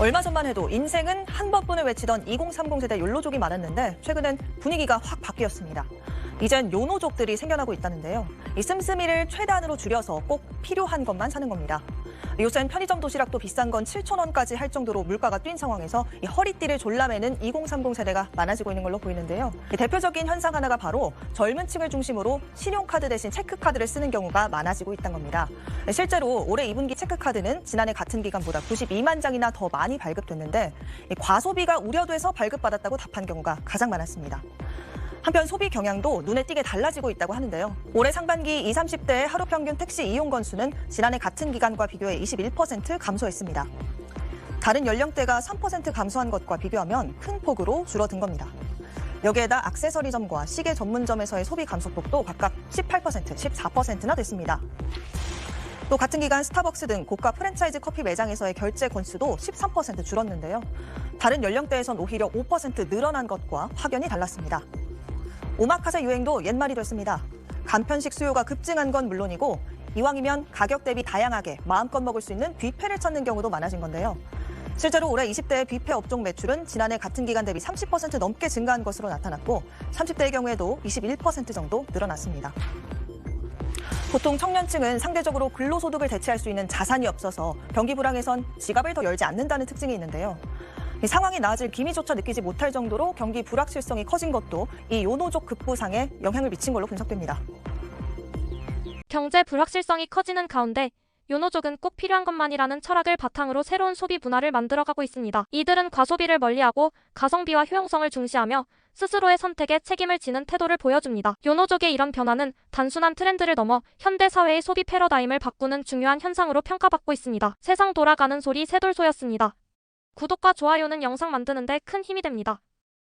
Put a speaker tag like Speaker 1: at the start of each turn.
Speaker 1: 얼마 전만 해도 인생은 한 번뿐을 외치던 2030 세대 욜로족이 많았는데 최근엔 분위기가 확 바뀌었습니다. 이젠 요노족들이 생겨나고 있다는데요. 이 씀씀이를 최대한으로 줄여서 꼭 필요한 것만 사는 겁니다. 요새는 편의점 도시락도 비싼 건 7천 원까지 할 정도로 물가가 뛴 상황에서 이 허리띠를 졸라매는 2030 세대가 많아지고 있는 걸로 보이는데요. 이 대표적인 현상 하나가 바로 젊은 층을 중심으로 신용카드 대신 체크카드를 쓰는 경우가 많아지고 있다는 겁니다. 실제로 올해 2분기 체크카드는 지난해 같은 기간보다 92만 장이나 더 많이 발급됐는데 이 과소비가 우려돼서 발급받았다고 답한 경우가 가장 많았습니다. 한편 소비 경향도 눈에 띄게 달라지고 있다고 하는데요. 올해 상반기 20, 30대의 하루 평균 택시 이용 건수는 지난해 같은 기간과 비교해 21% 감소했습니다. 다른 연령대가 3% 감소한 것과 비교하면 큰 폭으로 줄어든 겁니다. 여기에다 액세서리점과 시계 전문점에서의 소비 감소폭도 각각 18%, 14%나 됐습니다. 또 같은 기간 스타벅스 등 고가 프랜차이즈 커피 매장에서의 결제 건수도 13% 줄었는데요. 다른 연령대에선 오히려 5% 늘어난 것과 확연히 달랐습니다. 오마카세 유행도 옛말이 됐습니다. 간편식 수요가 급증한 건 물론이고 이왕이면 가격 대비 다양하게 마음껏 먹을 수 있는 뷔페를 찾는 경우도 많아진 건데요. 실제로 올해 20대의 뷔페 업종 매출은 지난해 같은 기간 대비 30% 넘게 증가한 것으로 나타났고 30대의 경우에도 21% 정도 늘어났습니다. 보통 청년층은 상대적으로 근로소득을 대체할 수 있는 자산이 없어서 경기 불황에선 지갑을 더 열지 않는다는 특징이 있는데요. 이 상황이 나아질 기미조차 느끼지 못할 정도로 경기 불확실성이 커진 것도 이 요노족 급부상에 영향을 미친 걸로 분석됩니다.
Speaker 2: 경제 불확실성이 커지는 가운데 요노족은 꼭 필요한 것만이라는 철학을 바탕으로 새로운 소비 문화를 만들어가고 있습니다. 이들은 과소비를 멀리하고 가성비와 효용성을 중시하며 스스로의 선택에 책임을 지는 태도를 보여줍니다. 요노족의 이런 변화는 단순한 트렌드를 넘어 현대 사회의 소비 패러다임을 바꾸는 중요한 현상으로 평가받고 있습니다. 세상 돌아가는 소리 새돌소였습니다. 구독과 좋아요는 영상 만드는데 큰 힘이 됩니다.